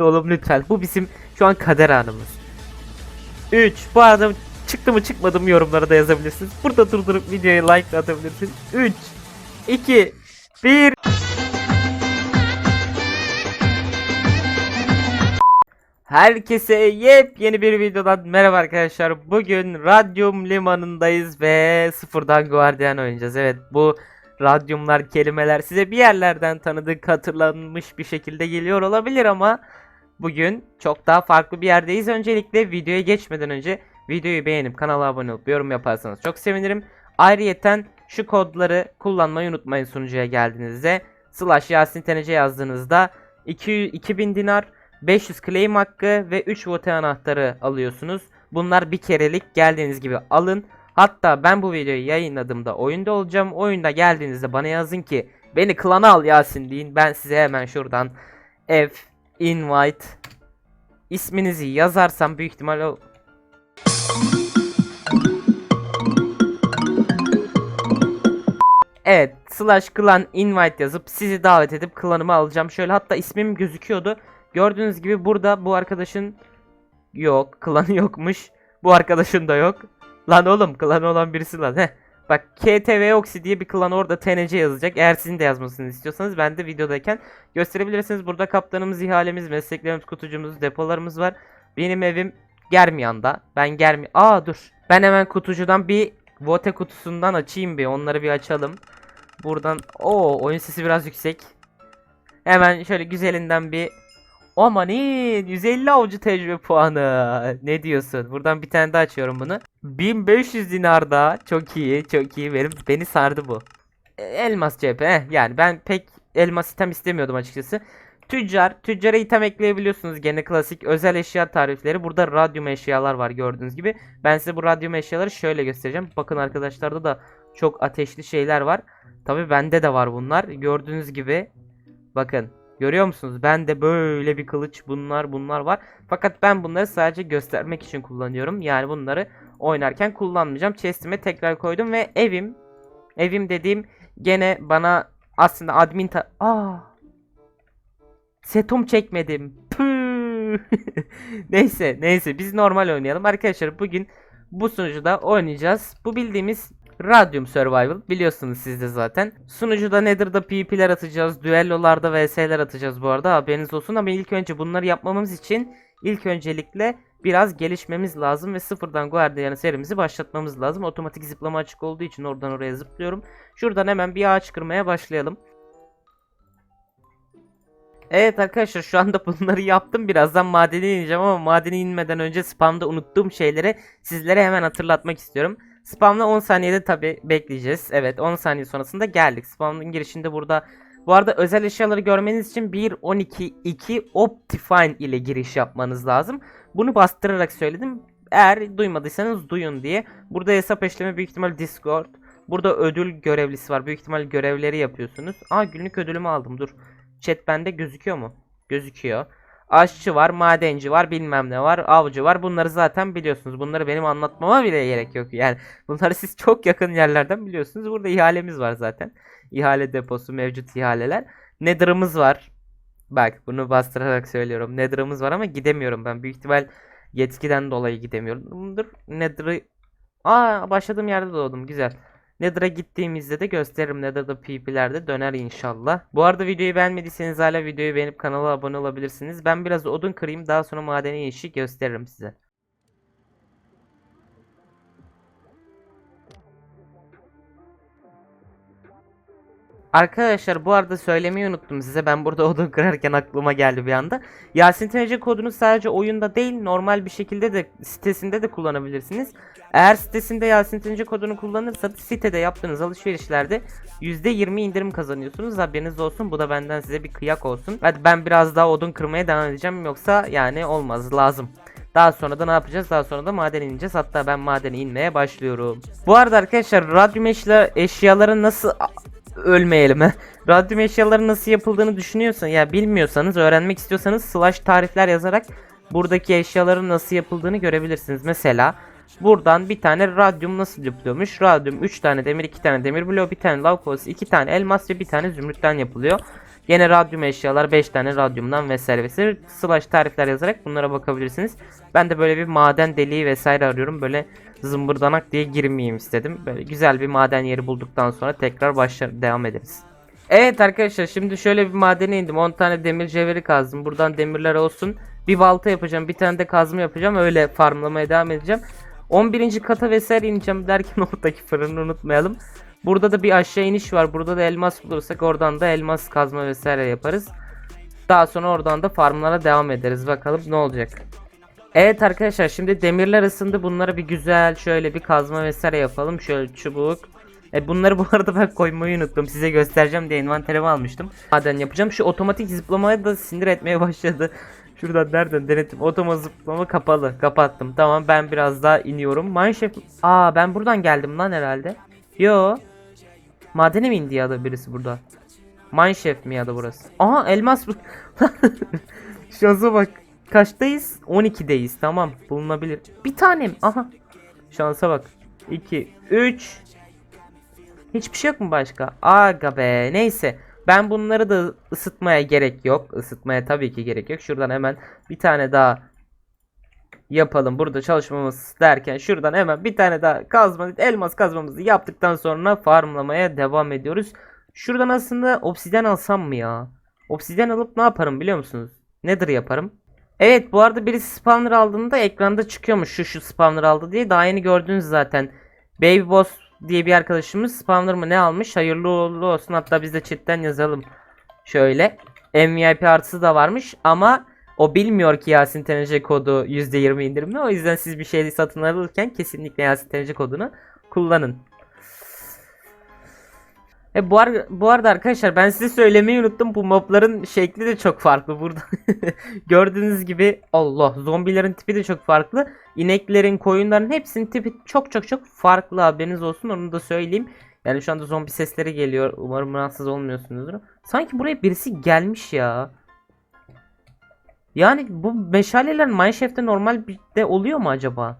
Hadi oğlum lütfen. Bu bizim şu an kader anımız. 3. Bu arada çıktı mı çıkmadı mı yorumlara da yazabilirsiniz. Burada durdurup videoya like atabilirsiniz. 3 2 1 Herkese yepyeni bir videodan merhaba arkadaşlar. Bugün Radyum limanındayız ve sıfırdan Guardian oynayacağız. Evet bu radyumlar kelimeler size bir yerlerden tanıdık hatırlanmış bir şekilde geliyor olabilir ama bugün çok daha farklı bir yerdeyiz. Öncelikle videoya geçmeden önce videoyu beğenip kanala abone olup yorum yaparsanız çok sevinirim. Ayrıyeten şu kodları kullanmayı unutmayın sunucuya geldiğinizde. Slash Yasin Tenece yazdığınızda 200, 2000 dinar 500 claim hakkı ve 3 vote anahtarı alıyorsunuz. Bunlar bir kerelik geldiğiniz gibi alın. Hatta ben bu videoyu yayınladığımda oyunda olacağım. Oyunda geldiğinizde bana yazın ki beni klana al Yasin deyin. Ben size hemen şuradan F invite isminizi yazarsam büyük ihtimal o Evet slash clan invite yazıp sizi davet edip klanıma alacağım. Şöyle hatta ismim gözüküyordu. Gördüğünüz gibi burada bu arkadaşın yok. Klanı yokmuş. Bu arkadaşın da yok. Lan oğlum klanı olan birisi lan. Heh. Bak KTV Oxy diye bir klan orada TNC yazacak. Eğer sizin de yazmasını istiyorsanız ben de videodayken gösterebilirsiniz. Burada kaptanımız, ihalemiz, mesleklerimiz, kutucumuz, depolarımız var. Benim evim Germiyan'da. Ben Germi... Aa dur. Ben hemen kutucudan bir Vote kutusundan açayım bir. Onları bir açalım. Buradan... Oo oyun sesi biraz yüksek. Hemen şöyle güzelinden bir Amanin 150 avcı tecrübe puanı. Ne diyorsun? Buradan bir tane daha açıyorum bunu. 1500 dinar daha. Çok iyi, çok iyi. Benim beni sardı bu. E, Elmas cephe. heh, yani ben pek elmas item istemiyordum açıkçası. Tüccar, tüccara item ekleyebiliyorsunuz. Gene klasik özel eşya tarifleri. Burada radyum eşyalar var gördüğünüz gibi. Ben size bu radyum eşyaları şöyle göstereceğim. Bakın arkadaşlarda da çok ateşli şeyler var. Tabi bende de var bunlar. Gördüğünüz gibi. Bakın Görüyor musunuz? Ben de böyle bir kılıç bunlar bunlar var. Fakat ben bunları sadece göstermek için kullanıyorum. Yani bunları oynarken kullanmayacağım. Chest'ime tekrar koydum ve evim evim dediğim gene bana aslında admin ta Aa! Setum çekmedim. Neyse neyse biz normal oynayalım. Arkadaşlar bugün bu sunucuda oynayacağız. Bu bildiğimiz Radium Survival biliyorsunuz siz de zaten. Sunucuda Nether'da PvP'ler atacağız. Düellolarda VS'ler atacağız bu arada haberiniz olsun ama ilk önce bunları yapmamız için ilk öncelikle biraz gelişmemiz lazım ve sıfırdan Guardian serimizi başlatmamız lazım. Otomatik zıplama açık olduğu için oradan oraya zıplıyorum. Şuradan hemen bir ağaç kırmaya başlayalım. Evet arkadaşlar şu anda bunları yaptım. Birazdan madene ineceğim ama madene inmeden önce spamda unuttuğum şeyleri sizlere hemen hatırlatmak istiyorum. Spamla 10 saniyede tabi bekleyeceğiz. Evet 10 saniye sonrasında geldik. Spamın girişinde burada bu arada özel eşyaları görmeniz için 1.12.2 Optifine ile giriş yapmanız lazım. Bunu bastırarak söyledim. Eğer duymadıysanız duyun diye. Burada hesap işlemi büyük ihtimal Discord. Burada ödül görevlisi var. Büyük ihtimal görevleri yapıyorsunuz. Aa günlük ödülümü aldım dur. Chat bende gözüküyor mu? Gözüküyor. Aşçı var, madenci var, bilmem ne var, avcı var. Bunları zaten biliyorsunuz. Bunları benim anlatmama bile gerek yok. Yani bunları siz çok yakın yerlerden biliyorsunuz. Burada ihalemiz var zaten. İhale deposu mevcut ihaleler. Nether'ımız var. Bak bunu bastırarak söylüyorum. Nether'ımız var ama gidemiyorum ben. Büyük ihtimal yetkiden dolayı gidemiyorum. Nether'ı... Aa başladığım yerde doğdum. Güzel. Nether'a gittiğimizde de gösteririm. Nether'da PvP'lerde döner inşallah. Bu arada videoyu beğenmediyseniz hala videoyu beğenip kanala abone olabilirsiniz. Ben biraz odun kırayım daha sonra madeni işi gösteririm size. Arkadaşlar bu arada söylemeyi unuttum size. Ben burada odun kırarken aklıma geldi bir anda. Yasin TC kodunu sadece oyunda değil normal bir şekilde de sitesinde de kullanabilirsiniz. Eğer sitesinde Yasin TC kodunu kullanırsanız sitede yaptığınız alışverişlerde %20 indirim kazanıyorsunuz. Haberiniz olsun. Bu da benden size bir kıyak olsun. Hadi ben biraz daha odun kırmaya devam edeceğim. Yoksa yani olmaz lazım. Daha sonra da ne yapacağız? Daha sonra da maden ineceğiz. Hatta ben madene inmeye başlıyorum. Bu arada arkadaşlar radyum eşya, eşyaları nasıl ölmeyelim. Radyum eşyaları nasıl yapıldığını düşünüyorsan ya bilmiyorsanız öğrenmek istiyorsanız slash tarifler yazarak buradaki eşyaların nasıl yapıldığını görebilirsiniz. Mesela Buradan bir tane radyum nasıl yapılıyormuş? Radyum 3 tane demir, 2 tane demir bloğu, bir tane lav kovası, 2 tane elmas ve bir tane zümrütten yapılıyor. Yine radyum eşyalar 5 tane radyumdan vesaire vesaire slash tarifler yazarak bunlara bakabilirsiniz. Ben de böyle bir maden deliği vesaire arıyorum. Böyle zımbırdanak diye girmeyeyim istedim. Böyle güzel bir maden yeri bulduktan sonra tekrar başlar devam ederiz. Evet arkadaşlar şimdi şöyle bir madene indim. 10 tane demir cevheri kazdım. Buradan demirler olsun. Bir balta yapacağım. Bir tane de kazma yapacağım. Öyle farmlamaya devam edeceğim. 11. kata vesaire ineceğim derken oradaki fırını unutmayalım. Burada da bir aşağı iniş var. Burada da elmas bulursak oradan da elmas kazma vesaire yaparız. Daha sonra oradan da farmlara devam ederiz. Bakalım ne olacak. Evet arkadaşlar şimdi demirler ısındı. Bunlara bir güzel şöyle bir kazma vesaire yapalım. Şöyle çubuk. E bunları bu arada ben koymayı unuttum. Size göstereceğim diye envanterime almıştım. Maden yapacağım. Şu otomatik zıplamaya da sinir etmeye başladı. Şuradan nereden denetim? Otomatik zıplama kapalı. Kapattım. Tamam ben biraz daha iniyorum. Mineshaft. Aa ben buradan geldim lan herhalde. Yo. Madene mi indi ya da birisi burada? Mineshaft mi ya da burası? Aha elmas. Şansa bak. Kaçtayız? 12'deyiz. Tamam bulunabilir. Bir tanem. Aha. Şansa bak. 2 3 Hiçbir şey yok mu başka? Aga be. Neyse. Ben bunları da ısıtmaya gerek yok. Isıtmaya tabii ki gerek yok. Şuradan hemen bir tane daha yapalım. Burada çalışmamız derken şuradan hemen bir tane daha kazma, elmas kazmamızı yaptıktan sonra farmlamaya devam ediyoruz. Şuradan aslında obsidyen alsam mı ya? Obsidyen alıp ne yaparım biliyor musunuz? Nedir yaparım? Evet bu arada birisi spawner aldığında ekranda çıkıyormuş şu şu spawner aldı diye. Daha yeni gördünüz zaten. Baby Boss diye bir arkadaşımız spawner mı ne almış? Hayırlı uğurlu olsun. Hatta biz de chatten yazalım. Şöyle. MVP artısı da varmış ama o bilmiyor ki Yasin TNC kodu %20 indirimli. O yüzden siz bir şey satın alırken kesinlikle Yasin TNC kodunu kullanın. E bu, ar- bu arada arkadaşlar ben size söylemeyi unuttum. Bu mobların şekli de çok farklı burada. Gördüğünüz gibi Allah zombilerin tipi de çok farklı. İneklerin, koyunların hepsinin tipi çok çok çok farklı haberiniz olsun. Onu da söyleyeyim. Yani şu anda zombi sesleri geliyor. Umarım rahatsız olmuyorsunuzdur. Sanki buraya birisi gelmiş ya. Yani bu meşaleler Mineshaft'te normal bir de oluyor mu acaba?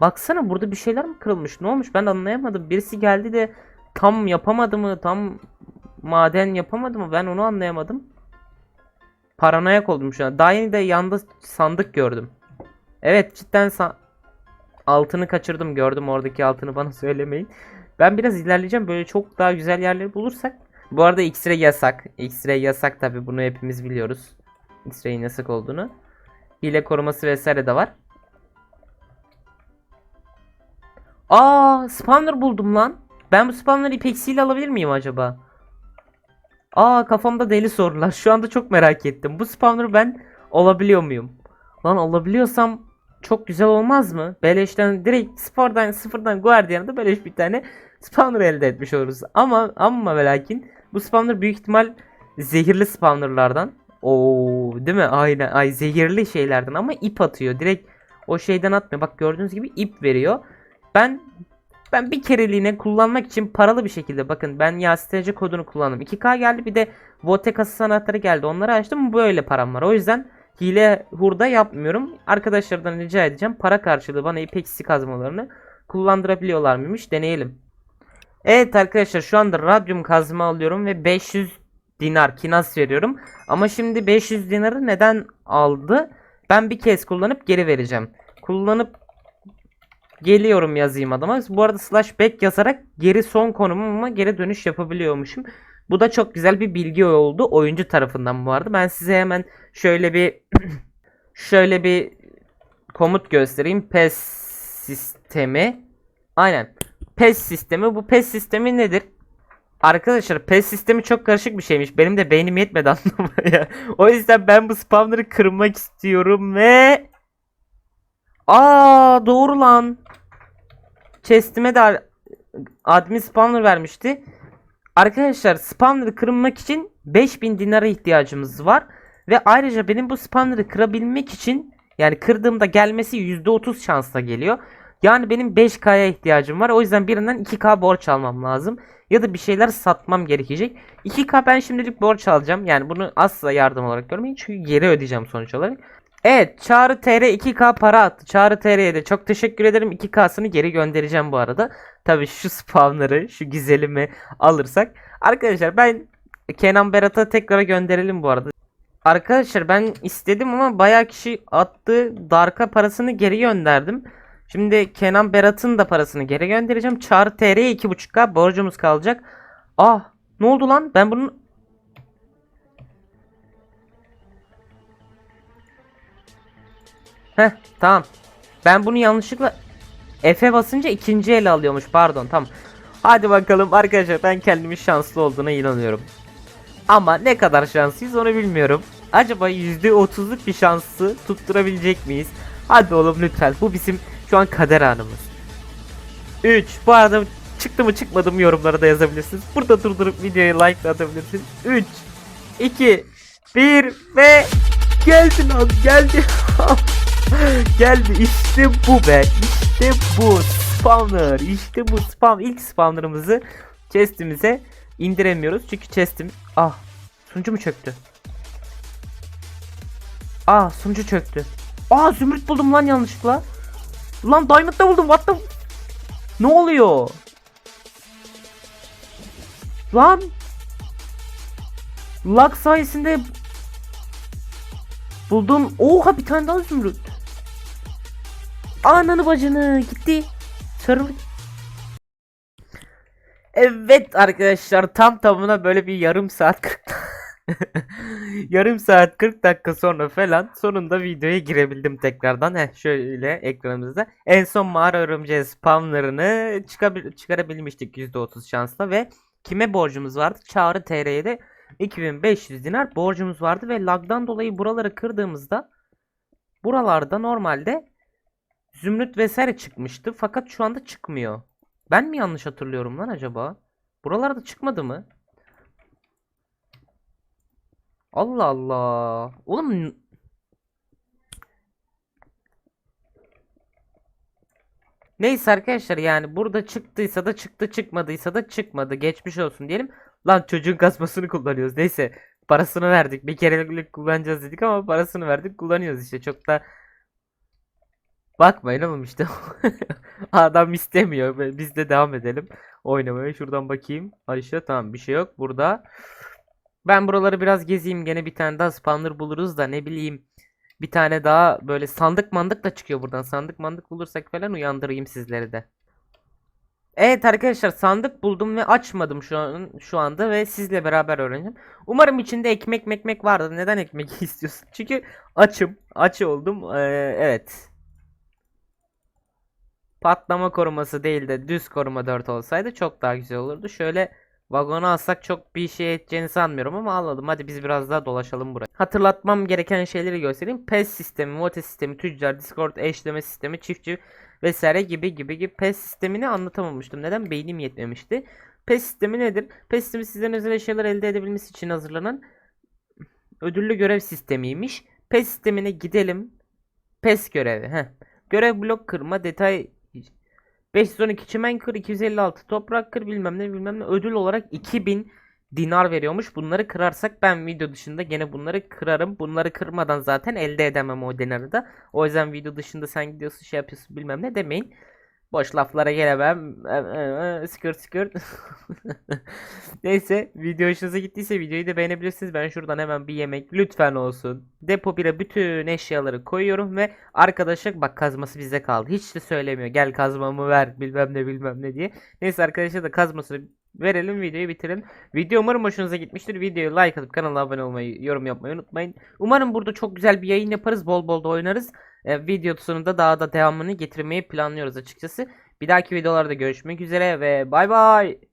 Baksana burada bir şeyler mi kırılmış? Ne olmuş? Ben anlayamadım. Birisi geldi de tam yapamadı mı? Tam maden yapamadı mı? Ben onu anlayamadım. Paranoyak oldum şu an. Daha yeni de yanda sandık gördüm. Evet cidden altını kaçırdım. Gördüm oradaki altını bana söylemeyin. Ben biraz ilerleyeceğim. Böyle çok daha güzel yerleri bulursak. Bu arada X-ray yasak. X-ray yasak tabi bunu hepimiz biliyoruz. X-ray'in yasak olduğunu. Hile koruması vesaire de var. Aa, spawner buldum lan. Ben bu spawner'ı ipeksiyle alabilir miyim acaba? Aa, kafamda deli sorular. Şu anda çok merak ettim. Bu spawner'ı ben alabiliyor muyum? Lan alabiliyorsam çok güzel olmaz mı? Beleşten direkt sıfırdan sıfırdan Guardian'da beleş bir tane spawner elde etmiş oluruz. Ama ama ve lakin bu spawner büyük ihtimal zehirli spawnerlardan. Oo, değil mi? Aynen. Ay zehirli şeylerden ama ip atıyor. Direkt o şeyden atmıyor. Bak gördüğünüz gibi ip veriyor. Ben ben bir kereliğine kullanmak için paralı bir şekilde bakın ben YASTC kodunu kullandım. 2K geldi bir de Vote kasa anahtarı geldi. Onları açtım. Böyle param var. O yüzden hile hurda yapmıyorum. Arkadaşlardan rica edeceğim. Para karşılığı bana ipeksi kazmalarını kullandırabiliyorlar mıymış? Deneyelim. Evet arkadaşlar şu anda radyum kazma alıyorum ve 500 dinar kinas veriyorum. Ama şimdi 500 dinarı neden aldı? Ben bir kez kullanıp geri vereceğim. Kullanıp geliyorum yazayım adama. Bu arada slash back yazarak geri son konumuma geri dönüş yapabiliyormuşum. Bu da çok güzel bir bilgi oldu oyuncu tarafından bu arada. Ben size hemen şöyle bir şöyle bir komut göstereyim. PES sistemi. Aynen. PES sistemi. Bu PES sistemi nedir? Arkadaşlar PES sistemi çok karışık bir şeymiş. Benim de beynim yetmedi anlamaya. o yüzden ben bu spawner'ı kırmak istiyorum ve Aa doğru lan. Chest'ime de admin spawner vermişti. Arkadaşlar spawner'ı kırmak için 5000 dinara ihtiyacımız var. Ve ayrıca benim bu spawner'ı kırabilmek için yani kırdığımda gelmesi %30 şansla geliyor. Yani benim 5K'ya ihtiyacım var. O yüzden birinden 2K borç almam lazım. Ya da bir şeyler satmam gerekecek. 2K ben şimdilik borç alacağım. Yani bunu asla yardım olarak görmeyin. Çünkü geri ödeyeceğim sonuç olarak. Evet Çağrı TR 2K para attı. Çağrı TR'ye de çok teşekkür ederim. 2K'sını geri göndereceğim bu arada. Tabi şu spamları şu güzelimi alırsak. Arkadaşlar ben Kenan Berat'a tekrar gönderelim bu arada. Arkadaşlar ben istedim ama bayağı kişi attı. Dark'a parasını geri gönderdim. Şimdi Kenan Berat'ın da parasını geri göndereceğim. Çağrı TR'ye 2.5K borcumuz kalacak. Ah ne oldu lan? Ben bunun... Heh tamam. Ben bunu yanlışlıkla F'e basınca ikinci ele alıyormuş. Pardon tamam. Hadi bakalım arkadaşlar ben kendimin şanslı olduğuna inanıyorum. Ama ne kadar şanslıyız onu bilmiyorum. Acaba %30'luk bir şansı tutturabilecek miyiz? Hadi oğlum lütfen. Bu bizim şu an kader anımız. 3. Bu arada çıktı mı çıkmadı mı yorumlara da yazabilirsiniz. Burada durdurup videoya like de atabilirsiniz. 3 2 1 ve geldi lan geldi. geldi işte bu be. İşte bu spawner. İşte bu spam ilk spawner'ımızı chest'imize indiremiyoruz. Çünkü chest'im ah sunucu mu çöktü? Ah sunucu çöktü. Aa zümrüt buldum lan yanlışlıkla. Lan diamond da buldum. What the Ne oluyor? Lan Lag sayesinde buldum. Oha bir tane daha zümrüt. Ananı bacını gitti. Server Evet arkadaşlar tam tamına böyle bir yarım saat 40 yarım saat 40 dakika sonra falan sonunda videoya girebildim tekrardan. Heh şöyle ekranımızda. En son mağara örümceği spamlarını çıkarabilmiştik %30 şansla ve kime borcumuz vardı? Çağrı TR'ye de 2500 dinar borcumuz vardı ve lagdan dolayı buraları kırdığımızda buralarda normalde zümrüt vesaire çıkmıştı fakat şu anda çıkmıyor. Ben mi yanlış hatırlıyorum lan acaba? Buralarda çıkmadı mı? Allah Allah. Oğlum Neyse arkadaşlar yani burada çıktıysa da çıktı çıkmadıysa da çıkmadı. Geçmiş olsun diyelim. Lan çocuğun kasmasını kullanıyoruz. Neyse parasını verdik. Bir kerelik kullanacağız dedik ama parasını verdik kullanıyoruz işte. Çok da Bakmayın oğlum işte. Adam istemiyor. Biz de devam edelim oynamaya. Şuradan bakayım. Ayşe tamam bir şey yok burada. Ben buraları biraz gezeyim. Gene bir tane daha spawner buluruz da ne bileyim. Bir tane daha böyle sandık mandık da çıkıyor buradan. Sandık mandık bulursak falan uyandırayım sizleri de. Evet arkadaşlar sandık buldum ve açmadım şu an şu anda ve sizle beraber öğreneceğim. Umarım içinde ekmek mekmek vardır. Neden ekmek istiyorsun? Çünkü açım. Aç oldum. Ee, evet. Patlama koruması değil de düz koruma 4 olsaydı çok daha güzel olurdu. Şöyle vagonu alsak çok bir şey edeceğini sanmıyorum ama alalım. Hadi biz biraz daha dolaşalım buraya. Hatırlatmam gereken şeyleri göstereyim. PES sistemi, vote sistemi, tüccar, discord, eşleme sistemi, çiftçi vesaire gibi gibi gibi PES sistemini anlatamamıştım. Neden? Beynim yetmemişti. PES sistemi nedir? PES sistemi sizden özel eşyalar elde edebilmesi için hazırlanan ödüllü görev sistemiymiş. PES sistemine gidelim. PES görevi. Heh. Görev blok kırma, detay 512 çimen kır, 256 toprak kır bilmem ne bilmem ne ödül olarak 2000 dinar veriyormuş. Bunları kırarsak ben video dışında gene bunları kırarım. Bunları kırmadan zaten elde edemem o dinarı da. O yüzden video dışında sen gidiyorsun şey yapıyorsun bilmem ne demeyin. Boş laflara gelemem. Skırt skırt. Neyse video hoşunuza gittiyse videoyu da beğenebilirsiniz. Ben şuradan hemen bir yemek lütfen olsun. Depo 1'e bütün eşyaları koyuyorum ve arkadaşa bak kazması bize kaldı. Hiç de söylemiyor. Gel kazmamı ver bilmem ne bilmem ne diye. Neyse arkadaşa da kazmasını verelim videoyu bitirelim. Video umarım hoşunuza gitmiştir. Videoyu like atıp kanala abone olmayı, yorum yapmayı unutmayın. Umarım burada çok güzel bir yayın yaparız. Bol bol da oynarız. E, video sonunda daha da devamını getirmeyi planlıyoruz açıkçası. Bir dahaki videolarda görüşmek üzere ve bay bay.